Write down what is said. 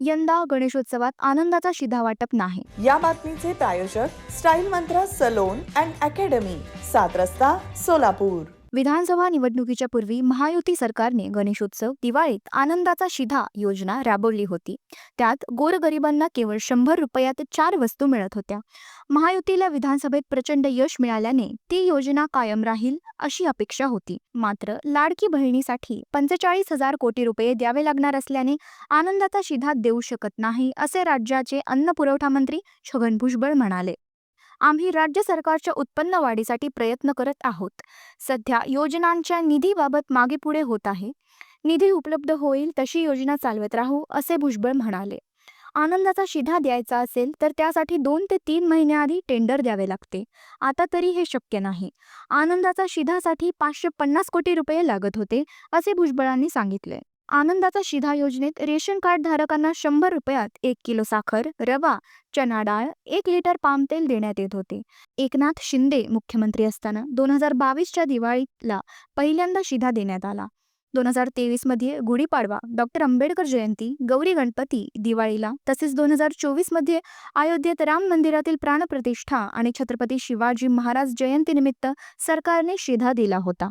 यंदा गणेशोत्सवात आनंदाचा शिधा वाटप नाही. या बातमीचे प्रायोजक Style Mantra salon and academy Saat Rasta Solapur. विधानसभा निवडणुकीच्या पूर्वी महायुती सरकारने गणेशोत्सव दिवाळीत आनंदाचा शिधा योजना राबवली होती. त्यात गोरगरिबांना केवळ शंभर रुपयात चार वस्तू मिळत होत्या. महायुतीला विधानसभेत प्रचंड यश मिळाल्याने ती योजना कायम राहील अशी अपेक्षा होती. मात्र लाडकी बहिणीसाठी पंचेचाळीस हजार कोटी रुपये द्यावे लागणार असल्याने आनंदाचा शिधा देऊ शकत नाही असे राज्याचे अन्न पुरवठा मंत्री छगन भुजबळ म्हणाले. आम्ही राज्य सरकारच्या उत्पन्न वाढीसाठी प्रयत्न करत आहोत. सध्या योजनांच्या निधीबाबत मागेपुढे होत आहे. निधी उपलब्ध होईल तशी योजना चालवत राहू असे भुजबळ म्हणाले. आनंदाचा शिधा द्यायचा असेल तर त्यासाठी दोन ते तीन महिन्याआधी टेंडर द्यावे लागते. आता तरी हे शक्य नाही. आनंदाचा शिधासाठी पाचशे पन्नास कोटी रुपये लागत होते असे भुजबळांनी सांगितले. आनंदाचा शिधा योजनेत रेशन कार्ड धारकांना शंभर रुपयात एक किलो साखर रवा चना डाळ एक लिटर पाम तेल देण्यात येत होते. एकनाथ शिंदे मुख्यमंत्री असताना दोन हजार बावीसच्या दिवाळीला पहिल्यांदा शिधा देण्यात आला. दोन हजार तेवीसमध्ये गुढीपाडवा डॉक्टर आंबेडकर जयंती गौरी गणपती दिवाळीला तसेच दोन हजार चोवीसमध्ये अयोध्येत राम मंदिरातील प्राणप्रतिष्ठा आणि छत्रपती शिवाजी महाराज जयंतीनिमित्त सरकारने शिधा दिला होता.